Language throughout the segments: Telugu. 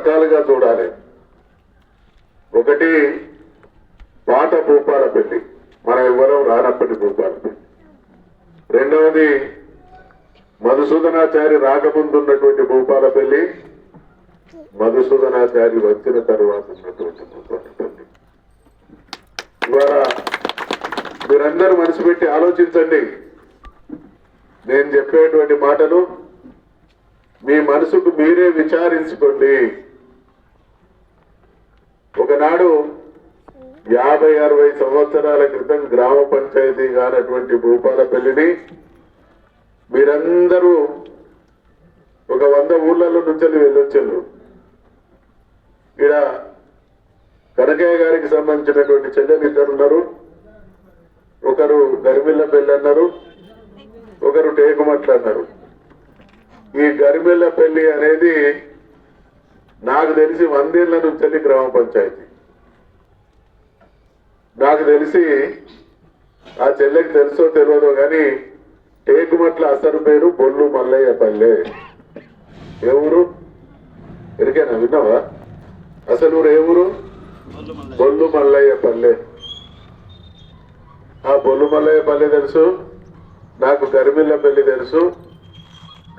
రకాలుగా చూడాలి. ఒకటి పాత భూపాల పెళ్ళి. మనం ఎవరం రానప్పటి భూపాల రెండవది మధుసూదనాచారి రాకముందున్నటువంటి భూపాల పెళ్ళి. మధుసూదనాచారి వచ్చిన తరువాత ఉన్నటువంటి భూపాల ఇవాళ మీరందరూ మనసు పెట్టి ఆలోచించండి. నేను చెప్పేటువంటి మాటలు మీ మనసుకు మీరే విచారించుకోండి. ఒకనాడు యాభై అరవై సంవత్సరాల క్రితం గ్రామ పంచాయతీ కానటువంటి భూపాలపల్లిని మీరందరూ ఒక వంద ఊళ్ళలో నుంచి వెళ్ళొచ్చారు ఇక్కడ కనకయ్య గారికి సంబంధించినటువంటి చెల్లెలు ఇద్దరు ఉన్నారు. ఒకరు గరిమిల్ల పెళ్ళి అన్నారు. ఒకరు టేకుమట్లు అన్నారు. ఈ గరిమిల్ల పెళ్ళి అనేది నాకు తెలిసి వందేళ్ళ నుంచి గ్రామ పంచాయతీ. నాకు తెలిసి ఆ చెల్లెకి తెలుసో తెలియదో కానీ టేకుమట్ల అసలు పేరు బొల్లు మల్లయ్య పల్లె. ఏ ఊరు? విన్నావా? అసలు ఊరు ఏ ఊరు? బొల్లు మల్లయ్య పల్లె. ఆ బొల్లు మల్లయ్య పల్లె తెలుసు? నాకు గరిమిల్ల పెళ్ళి తెలుసు?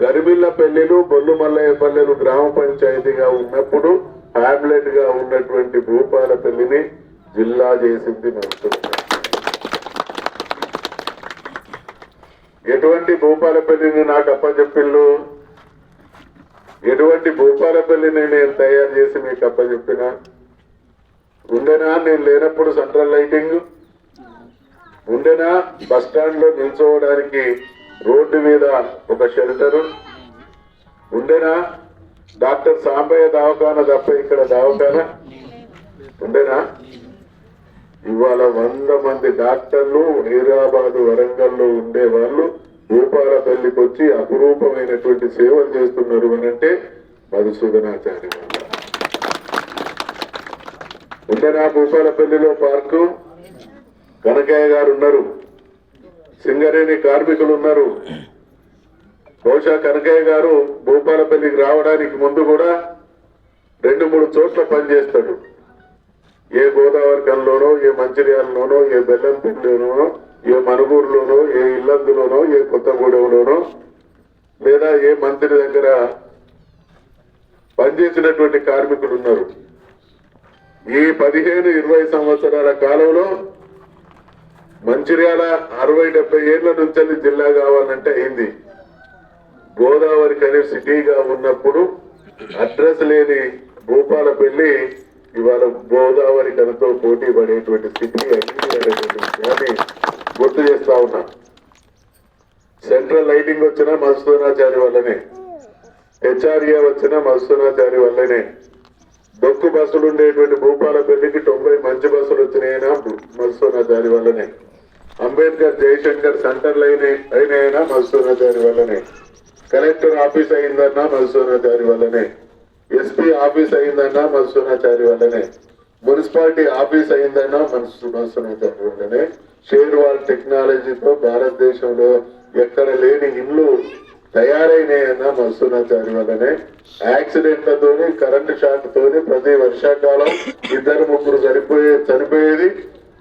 గరిబిల్ల పెళ్ళిలు బొల్లు మల్లయ్య పల్లెలు గ్రామ పంచాయతీగా ఉన్నప్పుడు హ్యామ్లెట్గా ఉన్నటువంటి భూపాల పెళ్ళిని జిల్లా చేసింది మనసు ఎటువంటి భూపాలపల్లిని నాకు అప్పచెప్పిళ్ళు? ఎటువంటి భూపాలపల్లిని నేను తయారు చేసి మీకు అప్పచెప్పిన? ఉండేనా? నేను లేనప్పుడు సెంట్రల్ లైటింగ్? ఉండేనా? బస్ స్టాండ్లో నిల్చోవడానికి రోడ్డు మీద ఒక షెల్టర్ ఉండేనా? డాక్టర్ సాంబయ్య దవాఖాన తప్ప ఇక్కడ దవాఖాన? ఉండేనా? ఇవాళ వంద మంది డాక్టర్లు హైదరాబాద్ వరంగల్లో ఉండే వాళ్ళు భూపాలపల్లికి వచ్చి అపురూపమైనటువంటి సేవలు చేస్తున్నారు అని అంటే మధుసూదనాచార్య ఉండేనా భూపాలపల్లిలో పార్కు? కనకయ్య గారు ఉన్నారు. సింగరేణి కార్మికులు ఉన్నారు బహుశా కనకయ్య గారు భూపాలపల్లికి రావడానికి ముందు కూడా రెండు మూడు చోట్ల పనిచేస్తాడు. ఏ గోదావరి కన్లోనో ఏ మంచిర్యాలలోనో ఏ బెల్లంపల్లిలోనో ఏ మనుగూరులోనో ఏ ఇల్లందులోనో ఏ కొత్తగూడెంలోనో లేదా ఏ మంత్రి దగ్గర పనిచేసినటువంటి కార్మికులు ఉన్నారు ఈ పదిహేను ఇరవై సంవత్సరాల కాలంలో మంచిర్యాల అరవై డెబ్బై ఏళ్ళ నుంచి జిల్లా కావాలంటే అయింది గోదావరి కనీ సిటీగా ఉన్నప్పుడు అడ్రస్ లేని భూపాలపల్లి ఇవాళ గోదావరి కనతో పోటీ పడేటువంటి సిటీ అయింది అనేటువంటి విషయాన్ని గుర్తు చేస్తా ఉన్నా. సెంట్రల్ లైటింగ్ వచ్చిన మధుసూనాచారి వల్లనే. హెచ్ఆర్ఏ వచ్చిన మధుసూనాచారి వల్లనే. డొక్కు బస్సులు ఉండేటువంటి భూపాలపల్లికి తొంభై మంచి బస్సులు వచ్చినాయినా మధుసూనాచారి వల్లనే. అంబేద్కర్ జయశంకర్ సెంటర్ లైన్ అయినాయినా మధుసూనాచారి వల్లనే. కలెక్టర్ ఆఫీస్ అయిందన్నా మధుసూనాచారి వల్లనే. ఎస్పీ ఆఫీస్ అయిందన్నా మధుసూనాచారి వల్లనే. మున్సిపాలిటీ ఆఫీస్ అయిందన్నా మనసు మధుసూనాచారి వల్లనే. షేర్వాల్ టెక్నాలజీతో భారతదేశంలో ఎక్కడ లేని ఇల్లు తయారైనాయన్నా మధుసూనాచారి వల్లనే. యాక్సిడెంట్లతోని కరెంటు షాక్ తోని ప్రతి వర్షాకాలం ఇద్దరు ముగ్గురు చనిపోయే చనిపోయేది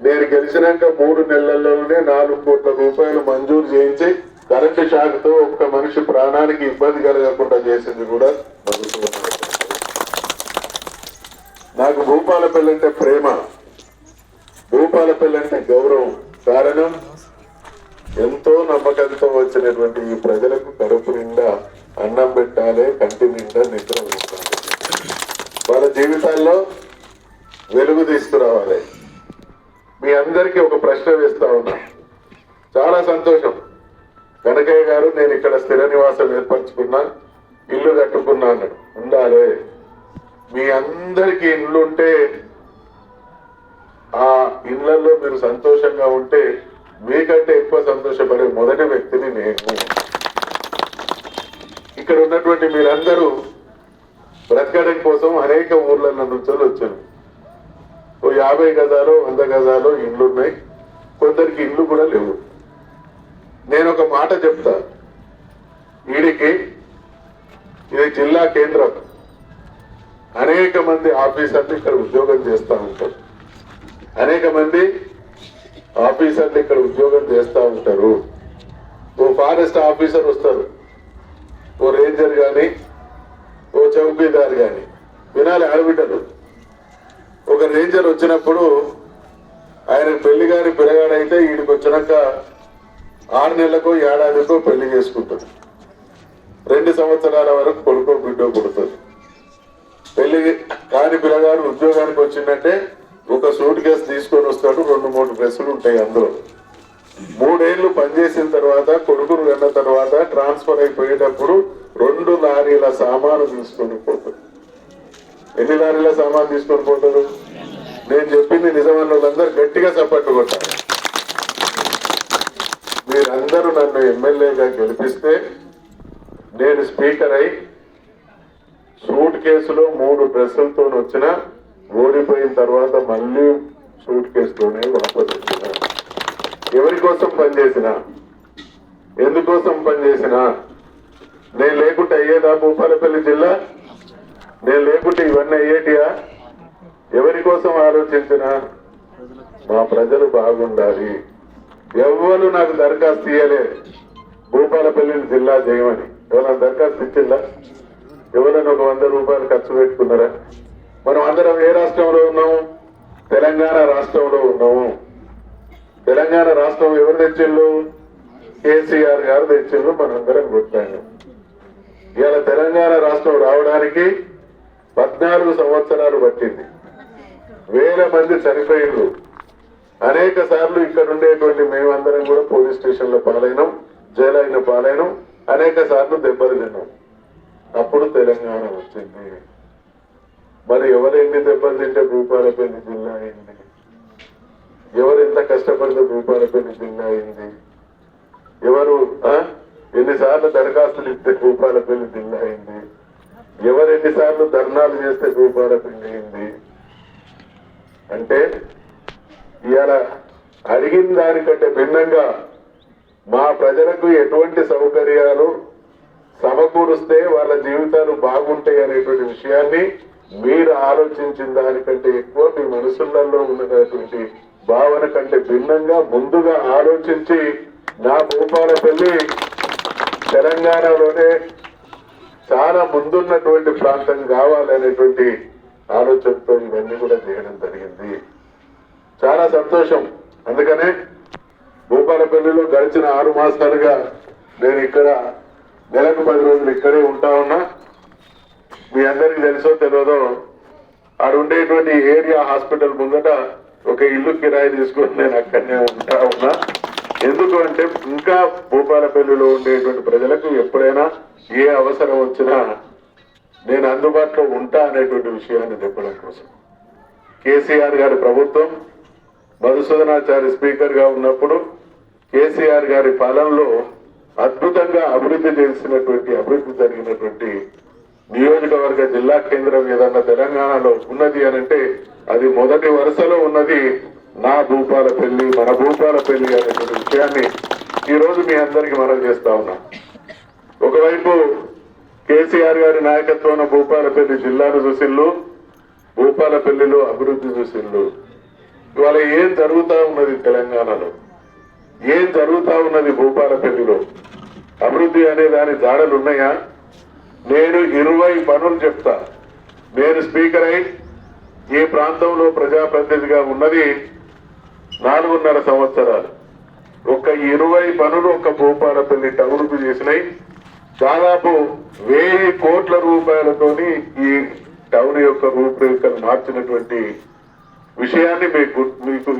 నేను గెలిచినాక మూడు నెలల్లోనే నాలుగు కోట్ల రూపాయలు మంజూరు చేయించి కరెంటు షాక్తో ఒక్క మనిషి ప్రాణానికి ఇబ్బంది కలగకుండా చేసింది కూడా నాకు భూపాలపల్లి అంటే ప్రేమ. భూపాలపల్లి అంటే గౌరవం. కారణం? ఎంతో నమ్మకంతో వచ్చినటువంటి ఈ ప్రజలకు కడుపు నిండా అన్నం పెట్టాలి కంటి నిండా నిద్ర వాళ్ళ జీవితాల్లో వెలుగు తీసుకురావాలి. మీ అందరికీ ఒక ప్రశ్న వేస్తా ఉన్నా. చాలా సంతోషం. కనకయ్య గారు నేను ఇక్కడ స్థిర నివాసం ఏర్పరచుకున్నా ఇల్లు కట్టుకున్నా అన్నాడు. ఉండాలి. మీ అందరికి ఇల్లు ఉంటే ఆ ఇళ్ళలో మీరు సంతోషంగా ఉంటే మీకంటే ఎక్కువ సంతోషపడే మొదటి వ్యక్తిని నేను. ఇక్కడ ఉన్నటువంటి మీరందరూ బ్రతకడం కోసం అనేక ఊర్ల నుంచి వచ్చారు. ఓ యాభై గజాలు వంద గజాలు ఇండ్లు ఉన్నాయి కొందరికి ఇల్లు కూడా లేవు. నేను ఒక మాట చెప్తా. వీడికి ఇది జిల్లా కేంద్రం. అనేక మంది ఆఫీసర్లు ఇక్కడ ఉద్యోగం చేస్తూ ఉంటారు. అనేక మంది ఆఫీసర్లు ఇక్కడ ఉద్యోగం చేస్తూ ఉంటారు. ఓ ఫారెస్ట్ ఆఫీసర్ వస్తారు. ఓ రేంజర్ కానీ ఓ చౌకీదార్ కానీ వినాలి ఆడబిడ్డలు. ఒక రేంజర్ వచ్చినప్పుడు ఆయన పెళ్ళి గారి పిల్లగాడైతే వీడికి వచ్చినాక ఆరు నెలలకో ఏడాదికో పెళ్ళి చేసుకుంటాడు రెండు సంవత్సరాల వరకు కొడుకో బిడ్డో పుడుతుంది. పెళ్ళి కాని పిల్లగాడు ఉద్యోగానికి వచ్చిందంటే ఒక సూట్ కేసు తీసుకొని వస్తాడు రెండు మూడు డ్రెస్సులు ఉంటాయి అందులో. మూడేళ్ళు పనిచేసిన తర్వాత కొడుకును కన్న తర్వాత ట్రాన్స్ఫర్ అయిపోయేటప్పుడు రెండు లారీల సామాను తీసుకొని పోతుంది. ఎన్ని లారీల సామాన్ తీసుకొని పోతారు? నేను చెప్పింది నిజమన్న వాళ్ళందరూ గట్టిగా చప్పట్లు కొట్టారు మీరందరూ నన్ను ఎమ్మెల్యేగా గెలిపిస్తే నేను స్పీకర్ అయి సూట్ కేసులో మూడు డ్రెస్సులతో వచ్చిన ఓడిపోయిన తర్వాత మళ్ళీ సూట్ కేసుతోనే వాపస్ వచ్చిన ఎవరి కోసం పనిచేసిన? ఎందుకోసం పనిచేసిన? నేను లేకుంటే అయ్యేదా భూపాలపల్లి జిల్లా నేను లేకుంటే ఇవన్నీ అయ్యేటియా? ఎవరి కోసం ఆలోచించిన మా ప్రజలు బాగుండాలి. ఎవ్వరు నాకు దరఖాస్తు ఇయ్యలే. భూపాలపల్లి జిల్లా చేయమని ఎవరైనా దరఖాస్తు ఇచ్చిందా? ఎవరైనా ఒక వంద రూపాయలు ఖర్చు పెట్టుకున్నారా? మనం అందరం ఏ రాష్ట్రంలో ఉన్నాము? తెలంగాణ రాష్ట్రంలో ఉన్నాము. తెలంగాణ రాష్ట్రం ఎవరు తెచ్చిళ్ళు కేసీఆర్ గారు తెచ్చిళ్ళు మనందరం గుర్తాము ఇవాళ తెలంగాణ రాష్ట్రం రావడానికి పద్నాలుగు సంవత్సరాలు పట్టింది. వేల మంది చనిపోయిండ్రు. అనేక సార్లు ఇక్కడ ఉండేటువంటి మేమందరం కూడా పోలీస్ స్టేషన్లో పాలైనం జైలైన పాలైనం అనేక సార్లు దెబ్బలు తిన్నాం. అప్పుడు తెలంగాణ వచ్చింది. మరి ఎవరు ఎన్ని దెబ్బలు తింటే భూపాలపల్లి జిల్లా అయింది? ఎవరు ఎంత కష్టపడితే భూపాలపల్లి జిల్లా అయింది? ఎవరు ఎన్నిసార్లు దరఖాస్తులు ఇస్తే భూపాలపల్లి జిల్లా అయింది? ఎవరెన్ని సార్లు ధర్నాలు చేస్తే భూపాలపల్లి అయింది అంటే ఇవాళ అడిగిన దానికంటే భిన్నంగా మా ప్రజలకు ఎటువంటి సౌకర్యాలు సమకూరుస్తే వాళ్ళ జీవితాలు బాగుంటాయి అనేటువంటి విషయాన్ని మీరు ఆలోచించిన దానికంటే ఎక్కువ మీ మనసులలో ఉన్నటువంటి భావన కంటే భిన్నంగా ముందుగా ఆలోచించి నా భూపాలపల్లి తెలంగాణలోనే చాలా ముందున్నటువంటి ప్రాంతం కావాలనేటువంటి ఆలోచనతో ఇవన్నీ కూడా చేయడం జరిగింది. చాలా సంతోషం. అందుకనే భూపాలపల్లిలో గడిచిన ఆరు మాసాలుగా నేను ఇక్కడ నెలకు పది రోజులు ఇక్కడే ఉంటా ఉన్నా. మీ అందరికీ తెలుసో తెలియదో ఆడ ఉండేటువంటి ఏరియా హాస్పిటల్ ముందట ఒక ఇల్లు కిరాయి తీసుకొని నేను అక్కడనే ఉంటా ఉన్నా. ఎందుకు అంటే ఇంకా భూపాలపల్లిలో ఉండేటువంటి ప్రజలకు ఎప్పుడైనా ఏ అవసరం వచ్చినా నేను అందుబాటులో ఉంటా అనేటువంటి విషయాన్ని చెప్పడం కోసం. కేసీఆర్ గారి ప్రభుత్వం మధుసూదనాచారి స్పీకర్గా ఉన్నప్పుడు కేసీఆర్ గారి పాలనలో అద్భుతంగా అభివృద్ధి చేసినటువంటి అభివృద్ధి జరిగినటువంటి నియోజకవర్గ జిల్లా కేంద్రం ఏదన్నా తెలంగాణలో ఉన్నది అని అంటే అది మొదటి వరుసలో ఉన్నది నా భూపాల పెళ్ళి మన భూపాలపల్లి అనేటువంటి విషయాన్ని ఈరోజు మీ అందరికి మనం చేస్తా ఉన్నా. ఒకవైపు కేసీఆర్ గారి నాయకత్వంలో భూపాలపల్లి జిల్లాను చూసిల్లు భూపాలపల్లిలో అభివృద్ధి చూసిల్లు ఇవాళ ఏం జరుగుతా ఉన్నది తెలంగాణలో? ఏం జరుగుతా ఉన్నది భూపాలపల్లిలో అభివృద్ధి అనే దాని జాడలు ఉన్నాయా? నేను ఇరవై పనులు చెప్తా. నేను స్పీకర్ అయి ఈ ప్రాంతంలో ప్రజాప్రతినిధిగా ఉన్నది నాలుగున్నర సంవత్సరాలు. ఒక ఇరవై పనులు ఒక భూపాలపల్లి టౌన్కు చేసినాయి. దాదాపు వెయ్యి కోట్ల రూపాయలతోని ఈ టౌన్ యొక్క రూపురేఖలు మార్చినటువంటి విషయాన్ని మీకు మీకు